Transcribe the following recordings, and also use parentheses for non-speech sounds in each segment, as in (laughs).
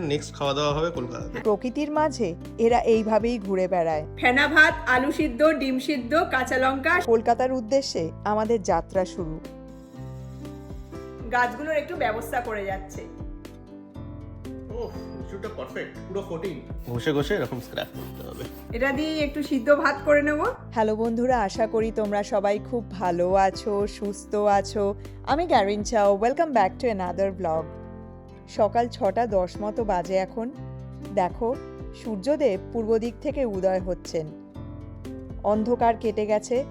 Next খাওয়া দাওয়া হবে কলকাতাতে। প্রকৃতির মাঝে এরা এইভাবেই ঘুরে বেড়ায়। ফেনা ভাত আলু সিদ্ধ ডিম সিদ্ধ কাঁচা লঙ্কা। কলকাতার উদ্দেশ্যে আমাদের যাত্রা শুরু। গাছগুলোর একটু ব্যবস্থা করে যাচ্ছে। ওহ পারফেক্ট পুরো কোটিং ঘষে ঘষে এরকম স্ক্র্যাপ করতে হবে। এটা দিয়ে একটু সিদ্ধ ভাত করে নেব। হ্যালো বন্ধুরা আশা করি তোমরা সবাই খুব ভালো আছো সুস্থ আছো। আমি গ্যারিন চাও welcome back to another vlog সকাল ছটা দশ মতো বাজে এখন। দেখো, সূর্যদেব পূর্ব দিক থেকে উদয় হচ্ছেন। অন্ধকার কেটে গেছে,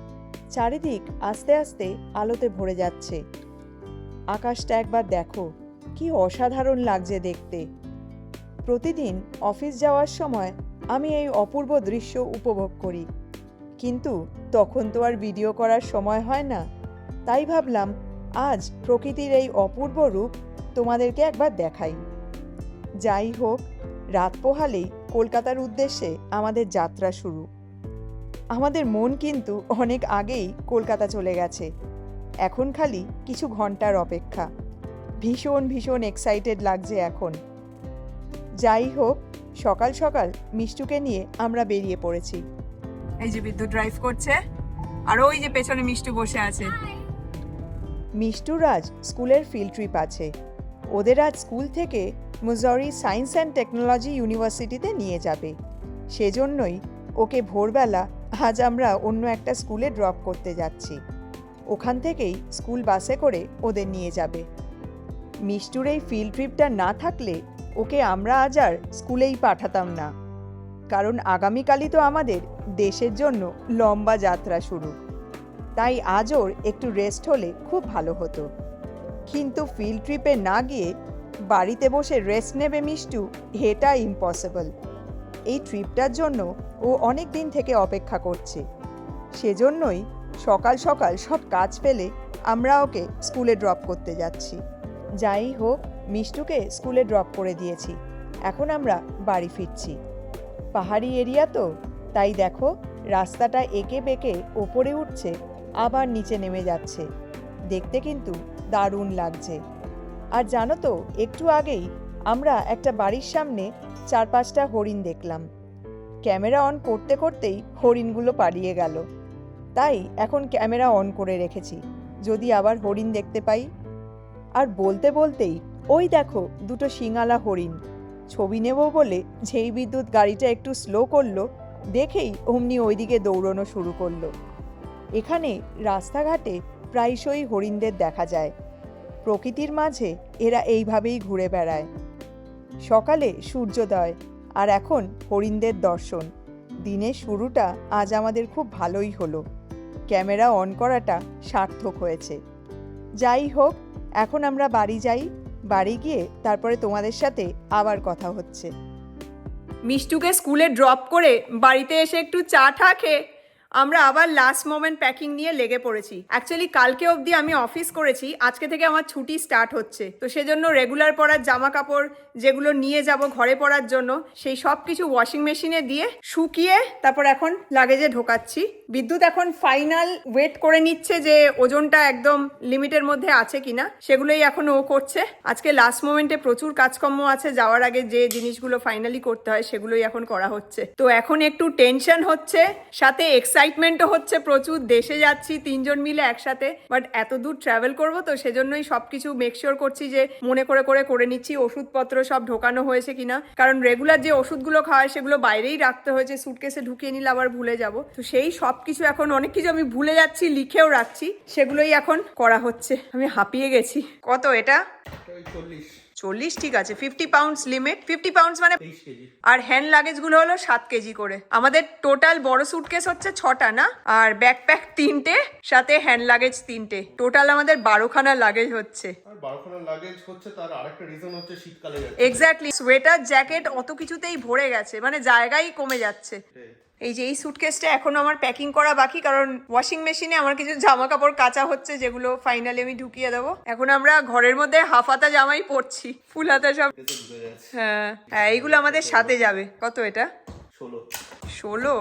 চারিদিক আস্তে আস্তে আলোতে ভরে যাচ্ছে। আকাশটা একবার দেখো, কি অসাধারণ লাগছে দেখতে। প্রতিদিন অফিস যাওয়ার সময় আমি এই অপূর্ব দৃশ্য উপভোগ করি। কিন্তু তখন তো আর ভিডিও করার সময় হয় না। তাই ভাবলাম, আজ প্রকৃতির এই অপূর্ব রূপ তোমাদেরকে একবার দেখাই। যাই হোক রাত পোহালেই কলকাতার উদ্দেশ্যে আমাদের যাত্রা শুরু। আমাদের মন কিন্তু অনেক আগেই কলকাতা চলে গেছে। এখন খালি কিছু ঘণ্টার অপেক্ষা। ভীষণ ভীষণ এক্সাইটেড লাগছে এখন। যাই হোক সকাল সকাল মিষ্টুকে নিয়ে আমরা বেরিয়ে পড়েছি। এই যে বিদ্যুৎ ড্রাইভ করছে আর ওই যে পেছনে মিষ্টু বসে আছে। মিষ্টুর আজ স্কুলের ফিল্ড ট্রিপ আছে। ওদের আজ স্কুল থেকে মুজরি সায়েন্স অ্যান্ড টেকনোলজি ইউনিভার্সিটিতে নিয়ে যাবে। সেজন্যই ওকে ভোরবেলা আজ আমরা অন্য একটা স্কুলে ড্রপ করতে যাচ্ছি। ওখান থেকেই স্কুল বাসে করে ওদের নিয়ে যাবে। মিষ্টুর এই ফিল্ড ট্রিপটা না থাকলে ওকে আমরা আজ আর স্কুলেই পাঠাতাম না। কারণ আগামীকালই তো আমাদের দেশের জন্য লম্বা যাত্রা শুরু। তাই আজ ওর একটু রেস্ট হলে খুব ভালো হতো। কিন্তু ফিল্ড ট্রিপে না গিয়ে বাড়িতে বসে রেস্ট নেবে মিষ্টু এটা ইম্পসিবল এই ট্রিপটার জন্য ও অনেক দিন থেকে অপেক্ষা করছে। সেজন্যই সকাল সকাল সব কাজ ফেলে আমরা ওকে স্কুলে ড্রপ করতে যাচ্ছি। যাই হোক, মিষ্টুকে স্কুলে ড্রপ করে দিয়েছি। এখন আমরা বাড়ি ফিরছি। পাহাড়ি এরিয়া তো, তাই দেখো, রাস্তাটা এঁকে বেঁকে ওপরে উঠছে, আবার নিচে নেমে যাচ্ছে। দেখতে কিন্তু দারুণ লাগছে। আর জানো তো, একটু আগেই আমরা একটা বাড়ির সামনে চার পাঁচটা হরিণ দেখলাম। ক্যামেরা অন করতে করতেই হরিণগুলো পালিয়ে গেল। তাই এখন ক্যামেরা অন করে রেখেছি, যদি আবার হরিণ দেখতে পাই। আর বলতে বলতেই ওই দেখো, দুটো শিঙালা হরিণ। ছবি নেব বলে যেই বিদ্যুৎ গাড়িটা একটু স্লো করল, দেখেই অমনি ওইদিকে দৌড়নো শুরু করল। এখানে রাস্তাঘাটে প্রায়শই হরিণদের দেখা যায়। প্রকৃতির মাঝে এরা এইভাবেই ঘুরে বেড়ায়। সকালে সূর্যোদয়, আর এখন হরিণদের দর্শন। দিনের শুরুটা আজ আমাদের খুব ভালোই হলো। ক্যামেরা অন করাটা সার্থক হয়েছে। যাই হোক, এখন আমরা বাড়ি যাই, বাড়ি গিয়ে তারপরে তোমাদের সাথে আবার কথা হচ্ছে। মিষ্টুকে স্কুলে ড্রপ করে বাড়িতে এসে একটু চা টা খেয়ে আমরা আবার লাস্ট মোমেন্ট প্যাকিং নিয়ে লেগে পড়েছি। অ্যাকচুয়ালি কালকে অবধি আমি অফিস করেছি, আজকে থেকে আমার ছুটি স্টার্ট হচ্ছে। তো সেজন্য রেগুলার পরার জামা কাপড় যেগুলো নিয়ে যাব ঘরে পরার জন্য, সেই সব কিছু ওয়াশিং মেশিনে দিয়ে শুকিয়ে তারপর এখন লাগেজে ঢোকাচ্ছি। বিদ্যুৎ এখন ফাইনাল ওয়েট করে নিচ্ছে যে ওজনটা একদম লিমিটের মধ্যে আছে কিনা, সেগুলোই এখন ও করছে। আজকে লাস্ট মোমেন্টে প্রচুর কাজকর্ম আছে, যাওয়ার আগে যে জিনিসগুলো ফাইনালি করতে হয়, সেগুলোই এখন করা হচ্ছে। তো এখন একটু টেনশন হচ্ছে, সাথে এক্সাইটমেন্টও হচ্ছে প্রচুর। দেশে যাচ্ছি, তিনজন মিলে একসাথে বাট এত দূর ট্রাভেল করব তো সেজন্যই সবকিছু মেকশিওর করছি যে মনে করে করে করে নিচ্ছি, ওষুধপত্র সব ঢোকানো হয়েছে কিনা। কারণ রেগুলার যে ওষুধগুলো খাওয়ায় সেগুলো বাইরেই রাখতে হয়েছে সুটকেসে ঢুকিয়ে নিলে আবার ভুলে যাব। তো সেই সব কিছু এখন অনেক কিছু আমি ভুলে যাচ্ছি, লিখেও রাখছি, সেগুলোই এখন করা হচ্ছে। আমি হাঁপিয়ে গেছি। কত এটা? চল্লিশ। চল্লিশ ঠিক আছে fifty pounds limit fifty pounds মানে আর হ্যান্ড লাগেজগুলো হলো সাত কেজি করে। আমাদের টোটাল বড় সুটকেস হচ্ছে ছটা না? আর ব্যাকপ্যাক তিনটে সাথে হ্যান্ড লাগেজ তিনটে। টোটাল আমাদের বারোখানা লাগেজ হচ্ছে। লাগেজ এক্স্যাক্টলি সোয়েটার জ্যাকেট অত কিছুতেই ভরে গেছে মানে জায়গাই কমে যাচ্ছে। এই যে এই স্যুটকেসটা এখনও আমার প্যাকিং করা বাকি কারণ ওয়াশিং মেশিনে আমার কিছু জামা কাপড় কাঁচা হচ্ছে যেগুলো ফাইনালি আমি ঢুকিয়ে দেবো। এখন আমরা ঘরের মধ্যে হাফ হাতা জামাই পরছি ফুল হাতা সব। হ্যাঁ হ্যাঁ এইগুলো আমাদের সাথে যাবে। কত এটা? ষোলো। ষোলো?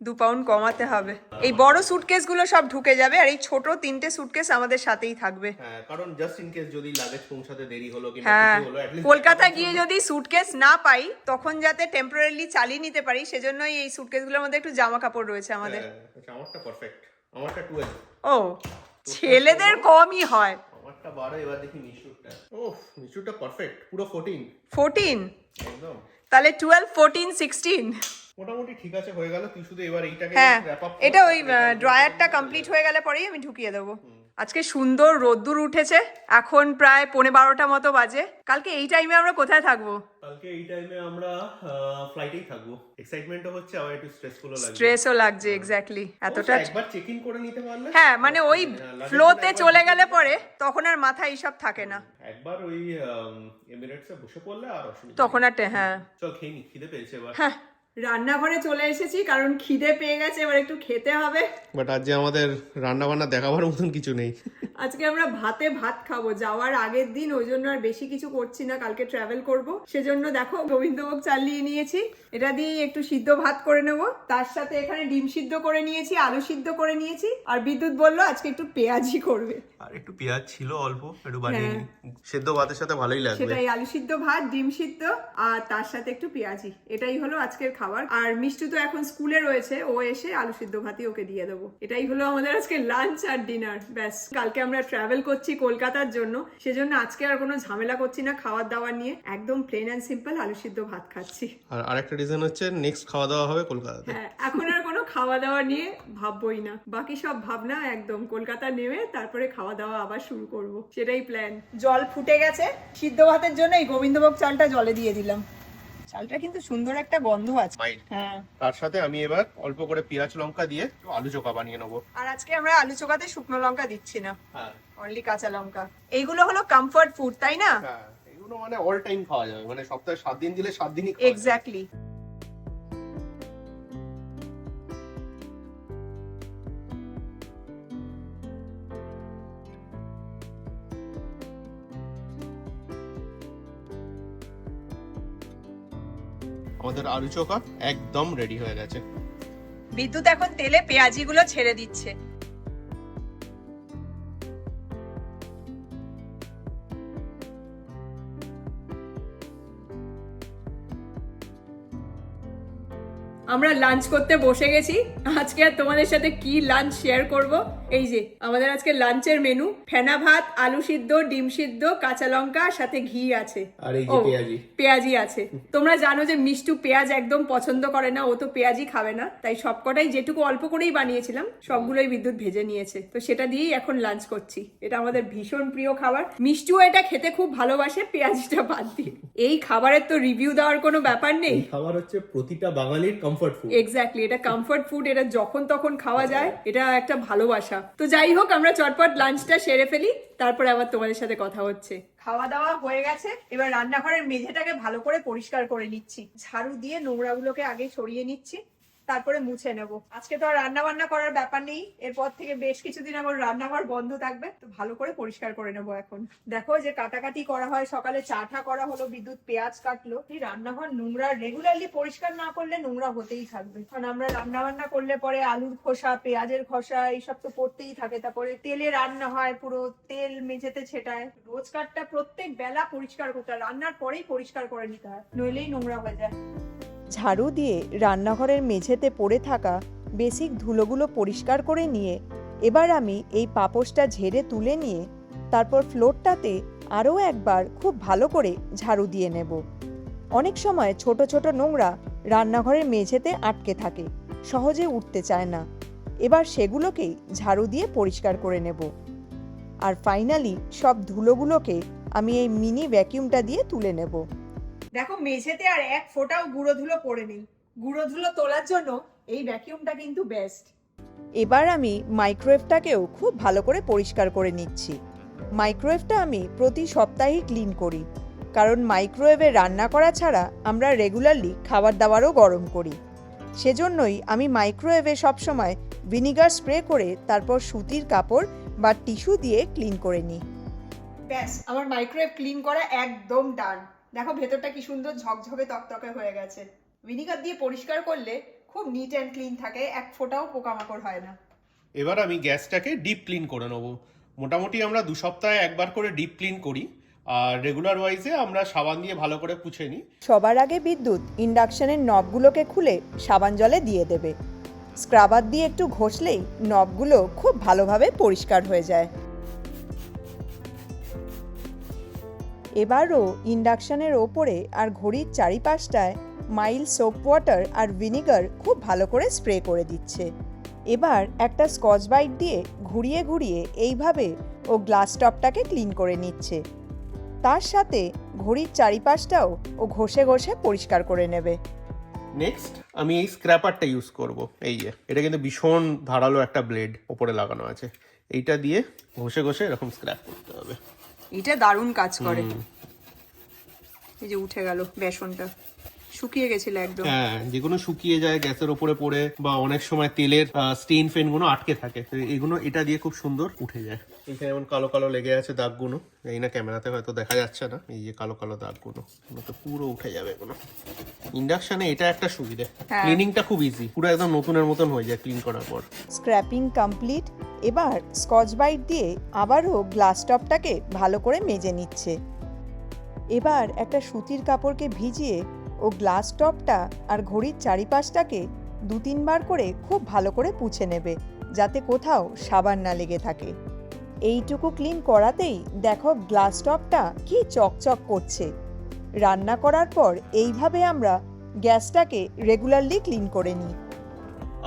দু পাউন্ড কমাতে হবে। এই বড় সুটকেসগুলো সব ঢুকে যাবে আর এই ছোট তিনটে সুটকেস আমাদের সাথেই থাকবে। হ্যাঁ কারণ জাস্ট ইন কেস যদি লাগেজ পৌঁছাতে দেরি হলো কিংবা হ্যাঁ কিছু হলো কলকাতা গিয়ে যদি সুটকেস না পাই তখন যাতে টেম্পোরারি চালিয়ে নিতে পারি সেজন্যই এই সুটকেসগুলোর মধ্যে একটু জামা কাপড় রয়েছে আমাদের। হ্যাঁ, আচ্ছা, আমারটা পারফেক্ট আমারটা টুয়েলভ ও ছেলেদের কমই হয়। আমারটা বারো এবার দেখি মিশুরটা। ও মিশুরটা পারফেক্ট পুরো ফোরটিন ফোরটিন একদম। তাহলে টুয়েলভ ফোরটিন সিক্সটিন মোটামুটি ঠিক আছে হয়ে গেল। তুই শুধু এবার এইটাকে হ্যাঁ। এটা ওই ড্রয়ারটা কমপ্লিট হয়ে গেলে পরেই আমি ঢুকিয়ে দেবো। আজকে সুন্দর রোদ্দুর উঠেছে এখন প্রায় পৌনে বারোটা মতো বাজে। কালকে এই টাইমে আমরা কোথায় থাকব? কালকে এই টাইমে আমরা ফ্লাইটেই থাকব। এক্সাইটমেন্টও হচ্ছে আবার একটু স্ট্রেসফুলও লাগবে স্ট্রেসও লাগছে এক্স্যাক্টলি এতটা একবার চেক ইন করে নিতে পারলে হ্যাঁ মানে ওই হ্যাঁ, ফ্লোতে চলে গেলে পরে তখন আর মাথায় এইসব থাকে না। একবার ওই এমিরেটসে বসে পড়লে আর অসুবিধা তখন আর হ্যাঁ। চল খেয়ে নি খিদে পেয়েছে এবার। হ্যাঁ রান্নাঘরে চলে এসেছি কারণ খিদে পেয়ে গেছে এবার একটু খেতে হবে। বাট আজ যে আমাদের রান্না বান্না দেখাবার মতন কিছু নেই। আজকে আমরা ভাতে ভাত খাব যাওয়ার আগের দিন ওই জন্য আর বেশি কিছু করছি না কালকে ট্রাভেল করব। সেজন্য দেখো গোবিন্দভোগ চাল নিয়ে নিয়েছি এটা দিয়ে একটু সিদ্ধ ভাত করে নেব। তার সাথে এখানে ডিম সিদ্ধ করে নিয়েছি আলু সিদ্ধ করে নিয়েছি আর বিদ্যুৎ বলল আজকে একটু পেঁয়াজি করবে। আর একটু পেঁয়াজ ছিল অল্প একটু বানিয়ে হ্যাঁ। সেদ্ধ ভাতের সাথে ভালোই লাগবে। সেটাই আলু সিদ্ধ ভাত ডিম সিদ্ধ আর তার সাথে একটু পেঁয়াজি এটাই হলো আজকের খাবার। আর মিষ্টু তো এখন স্কুলে রয়েছে ও এসে আলু সিদ্ধ ভাতই ওকে দিয়ে দেবো। এটাই হলো আমাদের আজকে লাঞ্চ আর ডিনার ব্যাস। কালকে আমরা ট্রাভেল করছি কলকাতার জন্য সেজন্য আজকে আর কোনো ঝামেলা করছি না খাওয়ার দাওয়ার নিয়ে। একদম প্লেন অ্যান্ড সিম্পল আলু সিদ্ধ ভাত খাচ্ছি। আর আরেকটা রিজন হচ্ছে নেক্সট খাওয়া দাওয়া হবে কলকাতাতে। হ্যাঁ এখন আর কোনো খাওয়া দাওয়া নিয়ে ভাববই না। বাকি সব ভাবনা একদম কলকাতা নেমে তারপরে খাওয়া দাওয়া আবার শুরু করব। সেটাই প্ল্যান জল ফুটে গেছে। সিদ্ধ ভাতের জন্য এই গোবিন্দভোগ চালটা জলে দিয়ে দিলাম। চালটা কিন্তু সুন্দর একটা গন্ধ আছে। হ্যাঁ। তার সাথে আমি এবার অল্প করে পেঁয়াজ লঙ্কা দিয়ে আলু চোখা বানিয়ে নেব। আর আজকে আমরা আলু চোখাতে শুকনো লঙ্কা দিচ্ছি না। হ্যাঁ। অনলি কাঁচা লঙ্কা। এইগুলো হলো কমফর্ট ফুড তাই না? হ্যাঁ এগুলো মানে অল টাইম খাওয়া যাবে। মানে সপ্তাহে সাত দিন দিলে সাত দিনই। এক্স্যাক্টলি আমাদের আলু চোখা একদম রেডি হয়ে গেছে। বিদ্যুৎ এখন তেলে পেঁয়াজিগুলো ছেড়ে দিচ্ছে। আমরা লাঞ্চ করতে বসে গেছি। আজকে আর তোমাদের সাথে কি লাঞ্চ শেয়ার করব? এই যে আমাদের আজকে লাঞ্চের মেনু ফেনা ভাত আলু সিদ্ধ ডিম সিদ্ধ কাঁচা লঙ্কা সাথে ঘি আছে। আর এই যে পেঁয়াজি। পেঁয়াজি আছে। তোমরা জানো যে মিষ্টু পেঁয়াজ একদম পছন্দ করে না ও তো পেঁয়াজি খাবে না। তাই সবকটাই যেটুকু অল্প করেই বানিয়েছিলাম সবগুলোই বিদ্যুৎ ভেজে নিয়েছে। তো সেটা দিয়েই এখন লাঞ্চ করছি। এটা আমাদের ভীষণ প্রিয় খাবার। মিষ্টু এটা খেতে খুব ভালোবাসে পেঁয়াজিটা বাদ দিয়ে। এই খাবারের তো রিভিউ দেওয়ার কোনো ব্যাপার নেই। খাবার হচ্ছে প্রতিটা বাঙালির কমফর্ট ফুড এক্স্যাক্টলি এটা কমফর্ট ফুড এটা যখন তখন খাওয়া যায় এটা একটা ভালোবাসা। তো যাই হোক আমরা চটপট লাঞ্চটা সেরে ফেলি তারপরে আবার তোমাদের সাথে কথা হচ্ছে। খাওয়া দাওয়া হয়ে গেছে এবার রান্নাঘরের মেঝেটাকে ভালো করে পরিষ্কার করে নিচ্ছি। ঝাড়ু দিয়ে নোংরাগুলোকে আগে সরিয়ে নিচ্ছি। তারপরে মুছে নেব। আজকে তো আর রান্না বান্না করার ব্যাপার নেই। এরপর থেকে বেশ কিছুদিন আমার রান্নাঘর বন্ধ থাকবে। তো ভালো করে পরিষ্কার করে নেব এখন। দেখো যে কাটাকাটি করা হয়, সকালে চাটা করা হলো, বিদ্যুৎ, পেঁয়াজ কাটলো। এই রান্নাঘর নোংরা রেগুলারলি পরিষ্কার না করলে নোংরা হতেই থাকবে। কারণ আমরা রান্না বান্না করলে পরে আলুর খোসা, পেঁয়াজের খোসা, এইসব তো পড়তেই থাকে। তারপরে তেলে রান্না হয়, পুরো তেল মেঝেতে ছেটায়। রোজকারটা প্রত্যেক বেলা পরিষ্কার করতে হয়। রান্নার পরেই পরিষ্কার করে নিতে হয়। নইলেই নোংরা হয়ে যায়। ঝাড়ু দিয়ে রান্নাঘরের মেঝেতে পড়ে থাকা বেসিক ধুলোগুলো পরিষ্কার করে নিয়ে এবার আমি এই পাপোশটা ঝেড়ে তুলে নিয়ে তারপর ফ্লোরটাতে আরও একবার খুব ভালো করে ঝাড়ু দিয়ে নেব। অনেক সময় ছোট ছোট নোংরা রান্নাঘরের মেঝেতে আটকে থাকে, সহজে উঠতে চায় না। এবার সেগুলোকেই ঝাড়ু দিয়ে পরিষ্কার করে নেব। আর ফাইনালি সব ধুলোগুলোকে আমি এই মিনি ভ্যাকিউমটা দিয়ে তুলে নেব। দেখো মেঝেতে আর এক ফোঁটাও গুঁড়ো ধুলো পড়ে নেই। গুঁড়ো ধুলো তোলার জন্য এই ভ্যাকিউমটা কিন্তু বেস্ট এবার আমি মাইক্রোওয়েভটাকেও খুব ভালো করে পরিষ্কার করে নিচ্ছি। মাইক্রোওয়েভটা আমি প্রতি সপ্তাহেই ক্লিন করি। কারণ মাইক্রোওয়েভে রান্না করা ছাড়া আমরা রেগুলারলি খাবার দাবারও গরম করি। সেজন্যই আমি মাইক্রোওয়েভে সবসময় ভিনিগার স্প্রে করে তারপর সুতির কাপড় বা টিস্যু দিয়ে ক্লিন করে নিই। ব্যাস আমার মাইক্রোওয়েভ ক্লিন করা একদম ডান দেখো ভেতরটা কি সুন্দর ঝকঝকে তকতকে হয়ে গেছে। ভিনিগার দিয়ে পরিষ্কার করলে খুব নিট অ্যান্ড ক্লিন থাকে এক ফোঁটাও পোকামাকড় হয় না। এবার আমি গ্যাসটাকে ডিপ ক্লিন করে নেব। মোটামুটি আমরা দু সপ্তাহে একবার করে ডিপ ক্লিন করি আর রেগুলার ওয়াইজে আমরা সাবান দিয়ে ভালো করে পুছে নিই। সবার আগে বিদ্যুৎ ইন্ডাকশনের নবগুলোকে খুলে সাবান জলে দিয়ে দেবে। স্ক্রাবার দিয়ে একটু ঘষলেই নবগুলো খুব ভালোভাবে পরিষ্কার হয়ে যায়। এবারও ইন্ডাকশনের ওপরে আর ঘড়ির চারিপাশটায় মাইল সোপ ওয়াটার আর ভিনিগার খুব ভালো করে স্প্রে করে দিচ্ছে। এবার একটা স্কচ বাইট দিয়ে ঘুরিয়ে ঘুরিয়ে এইভাবে ও গ্লাস টপটাকে ক্লিন করে নিচ্ছে। তার সাথে ঘড়ির চারিপাশটাও ও ঘষে ঘষে পরিষ্কার করে নেবে। নেক্সট আমি এই স্ক্র্যাপারটা ইউজ করব। এই যে, এটা কিন্তু ভীষণ ধারালো একটা ব্লেড ওপরে লাগানো আছে। এইটা দিয়ে ঘষে ঘষে এরকম স্ক্র্যাপ করতে হবে। এটা দারুণ কাজ করে। এই যে উঠে গেল বেসনটা। শুকিয়ে গেছিল একদম। হ্যাঁ যেগুলো শুকিয়ে যায় গ্যাসের পড়ে বা অনেক সময় তেলের স্টেইন ফেনগুলো আটকে থাকে এগুলো এটা দিয়ে খুব সুন্দর উঠে যায়। এখানে যেমন কালো কালো লেগে আছে দাগগুলো এই না ক্যামেরাতে হয়তো দেখা যাচ্ছে না এই যে কালো কালো দাগগুলো এগুলো তো পুরো উঠে যাবে এগুলো। ইন্ডাকশনে এটা একটা সুবিধা। হ্যাঁ। ক্লিনিংটা খুব ইজি পুরো একদম নতুনের মতন হয়ে যায় ক্লিন করার পর। স্ক্র্যাপিং কমপ্লিট এবার স্কচ বাইট দিয়ে আবারও গ্লাস টপটাকে ভালো করে মেজে নিচ্ছে। এবার একটা সুতির কাপড়কে ভিজিয়ে ও গ্লাস টপটা আর ঘড়ির চারিপাশটাকে দু তিনবার করে খুব ভালো করে পুছে নেবে, যাতে কোথাও সাবান না লেগে থাকে। এইটুকু ক্লিন করাতেই দেখো গ্লাস টপটা কি চকচক করছে। রান্না করার পর এইভাবে আমরা গ্যাসটাকে রেগুলারলি ক্লিন করে নিই।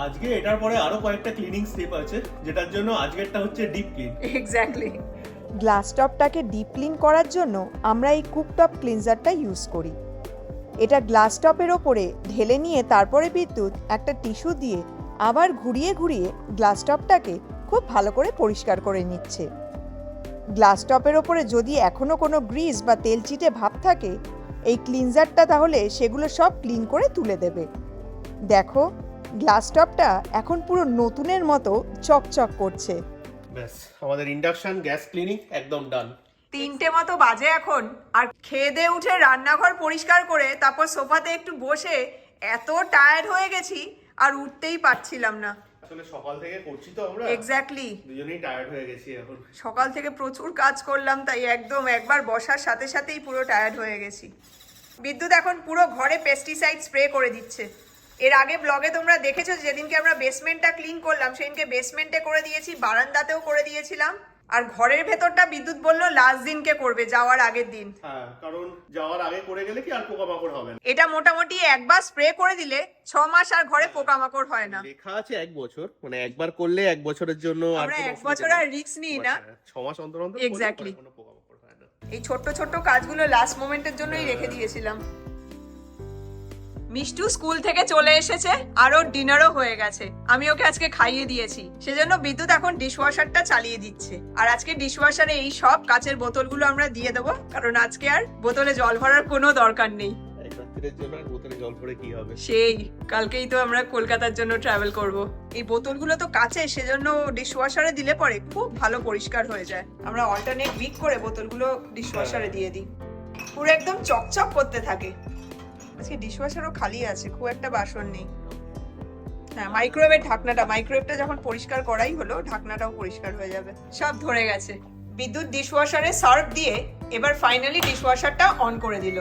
আজকে এটার পরে আরও কয়েকটা ক্লিনিং স্টেপ আছে যেটার জন্য আজকেরটা হচ্ছে ডিপ ক্লিন এক্স্যাক্টলি গ্লাস টপটাকে ডিপ ক্লিন করার জন্য আমরা এই কুকটপ ক্লিনজারটা ইউজ করি। এটা গ্লাস টপের ওপরে ঢেলে নিয়ে তারপরে বিদ্যুৎ একটা টিস্যু দিয়ে আবার ঘুরিয়ে ঘুরিয়ে গ্লাস টপটাকে খুব ভালো করে পরিষ্কার করে নিচ্ছে। গ্লাস টপের ওপরে যদি এখনও কোনো গ্রিজ বা তেল চিটে ভাব থাকে এই ক্লিনজারটা তাহলে সেগুলো সব ক্লিন করে তুলে দেবে। দেখো গ্লাস টপটা এখন পুরো নতুনের মতো চকচক করছে। ব্যাস আমাদের ইন্ডাকশন গ্যাস ক্লিনিং একদম ডান তিনটে মতো বাজে এখন আর খেয়ে দিয়ে উঠে রান্নাঘর পরিষ্কার করে তারপর সোফাতে একটু বসে এত টায়ার্ড হয়ে গেছি আর উঠতেই পারছিলাম না। আসলে সকাল থেকে করছি তো আমরা। এক্স্যাক্টলি দুজনেই টায়ার্ড হয়ে গেছি এখন। সকাল থেকে প্রচুর কাজ করলাম তাই একদম একবার বসার সাথে সাথেই পুরো টায়ার্ড হয়ে গেছি। বিদ্যুৎ এখন পুরো ঘরে পেস্টিসাইড স্প্রে করে দিচ্ছে। এর আগে ব্লগে তোমরা দেখেছ যেদিনকে আমরা বেসমেন্টটা ক্লিন করলাম সেদিনকে বেসমেন্টে করে দিয়েছি বারান্দাতেও করে দিয়েছিলাম। আর ঘরের ভেতরটা বিদ্যুৎ বলল লাস্ট দিনকে করবে যাওয়ার আগের দিন। হ্যাঁ কারণ যাওয়ার আগে করে গেলে কি আর পোকামাকড় হবে না? এটা মোটামুটি একবার স্প্রে করে দিলে ছ মাস আর ঘরে পোকামাকড় হয় না। লেখা আছে এক বছর মানে একবার করলে এক বছরের জন্য আর আমরা এক বছর আর। রিস্ক নিই না। হ্যাঁ, ছ মাস অন্তর অন্তর হয় না। এই ছোট্ট ছোট্ট কাজগুলো লাস্ট মোমেন্টের জন্যই রেখে দিয়েছিলাম। মিষ্টু স্কুল থেকে চলে এসেছে আর ওর ডিনারও হয়ে গেছে। আমি ওকে আজকে খাইয়ে দিয়েছি। সেজন্য বিদ্যুৎ এখন ডিশওয়াশারটা চালিয়ে দিচ্ছে। আর আজকে ডিশওয়াশারে এই সব কাচের বোতলগুলো আমরা দিয়ে দেবো কারণ আজকে আর বোতলে জল ভরার কোনো দরকার নেই। জল ভরে কি হবে? সেই কালকেই তো আমরা কলকাতার জন্য ট্রাভেল করব। এই বোতলগুলো তো কাছে সেজন্য ডিশওয়াশারে দিলে পরে খুব ভালো পরিষ্কার হয়ে যায়। আমরা অল্টারনেট উইক করে বোতলগুলো ডিশওয়াশারে দিয়ে দিই। পুরো একদম চকচক করতে থাকে। আজকে ডিশওয়াশারও খালি আছে খুব একটা বাসন নেই। হ্যাঁ মাইক্রোওয়েভের ঢাকনাটা মাইক্রোওয়েভটা যখন পরিষ্কার করাই হলো ঢাকনাটাও পরিষ্কার হয়ে যাবে। সব ধরে গেছে। বিদ্যুৎ ডিশওয়াশারে সার্ভ দিয়ে এবার ফাইনালি ডিশওয়াশারটা অন করে দিল।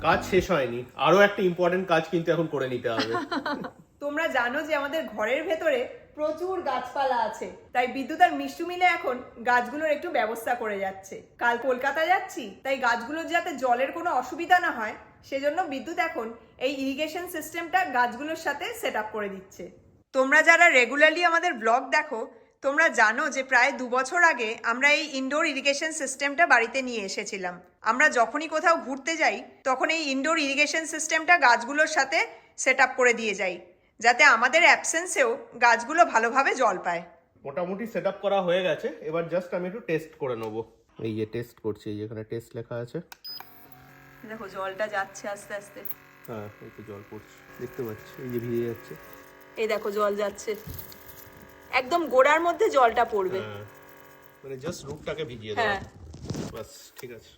কাজ শেষ হয়নি। আরও একটা ইম্পর্টেন্ট কাজ কিন্তু এখন করে নিতে হবে। (laughs) তোমরা জানো যে আমাদের ঘরের ভেতরে প্রচুর গাছপালা আছে। তাই বিদ্যুৎ আর মিষ্টু মিলে এখন গাছগুলোর একটু ব্যবস্থা করে যাচ্ছে। কাল কলকাতা যাচ্ছি, তাই গাছগুলোর যাতে জলের কোনো অসুবিধা না হয়, সেজন্য বিদ্যুৎ এখন এই ইরিগেশন সিস্টেমটা গাছগুলোর সাথে সেট করে দিচ্ছে। তোমরা যারা রেগুলারলি আমাদের ব্লগ দেখো, তোমরা জানো যে প্রায় দু বছর আগে আমরা এই ইনডোর ইরিগেশন সিস্টেমটা বাড়িতে নিয়ে এসেছিলাম। আমরা যখনই কোথাও ঘুরতে যাই, তখন এই ইনডোর ইরিগেশন সিস্টেমটা গাছগুলোর সাথে সেট করে দিয়ে যাই। যাতে আমাদের অ্যাবসেন্সেও গাছগুলো ভালোভাবে জল পায়। মোটামুটি সেট আপ করা হয়ে গেছে। এবার জাস্ট আমি একটু টেস্ট করে নেব। এই যে টেস্ট করছি এই যে এখানে টেস্ট লেখা আছে। দেখো জলটা যাচ্ছে আস্তে আস্তে। হ্যাঁ এই তো জল পড়ছে। দেখতে পাচ্ছি এই যে ভিজে যাচ্ছে। এই দেখো জল যাচ্ছে। একদম গোড়ার মধ্যে জলটা পড়বে। হ্যাঁ মানে জাস্ট রুটটাকে ভিজিয়ে হ্যাঁ। দেওয়া বাস ঠিক আছে।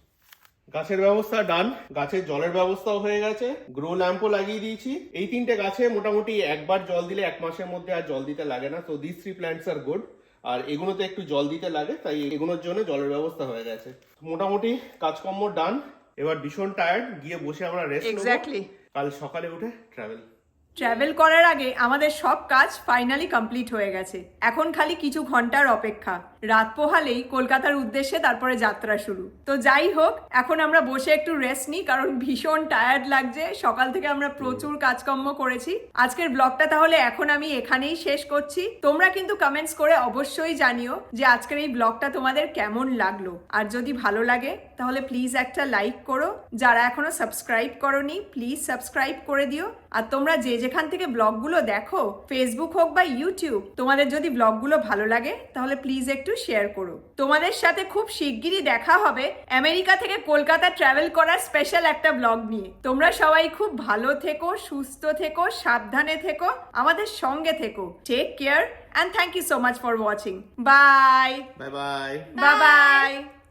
গাছের ব্যবস্থা ডান। গাছের জলের ব্যবস্থাও হয়ে গেছে। গ্রো ল্যাম্পও লাগিয়ে দিয়েছি। এই তিনটে গাছে মোটামুটি একবার জল দিলে এক মাসের মধ্যে আর জল দিতে লাগে না। তো this three plants are good আর এগুলোতে একটু জল দিতে লাগে তাই এগুলোর জন্য জলের ব্যবস্থা হয়ে গেছে। মোটামুটি কাজকর্ম ডান। এবার ভীষণ টায়ার্ড গিয়ে বসে আমরা রেস্ট এক্স্যাক্টলি কাল সকালে উঠে ট্রাভেল ট্রাভেল করার আগে আমাদের সব কাজ ফাইনালি কমপ্লিট হয়ে গেছে। এখন খালি কিছু ঘণ্টার অপেক্ষা। রাত পোহালেই কলকাতার উদ্দেশ্যে তারপরে যাত্রা শুরু। তো যাই হোক, এখন আমরা বসে একটু রেস্ট নিই, কারণ ভীষণ টায়ার্ড লাগছে। সকাল থেকে আমরা প্রচুর কাজকর্ম করেছি। আজকের ব্লগটা তাহলে এখন আমি এখানেই শেষ করছি। তোমরা কিন্তু কমেন্টস করে অবশ্যই জানিও যে আজকের এই ব্লগটা তোমাদের কেমন লাগল। আর যদি ভালো লাগে, তাহলে প্লিজ একটা লাইক করো। যারা এখনও সাবস্ক্রাইব করনি প্লিজ সাবস্ক্রাইব করে দিও। আর তোমরা যে যেখান থেকে ব্লগগুলো দেখো ফেসবুক হোক বা ইউটিউব তোমাদের যদি ব্লগগুলো ভালো লাগে তাহলে প্লিজ একটু শেয়ার করো। তোমাদের সাথে খুব শিগগিরই দেখা হবে আমেরিকা থেকে কলকাতা ট্রাভেল করার স্পেশাল একটা ব্লগ নিয়ে। তোমরা সবাই খুব ভালো থেকো সুস্থ থেকো সাবধানে থেকো আমাদের সঙ্গে থেকো। Take care and thank you so much for watching bye bye bye bye bye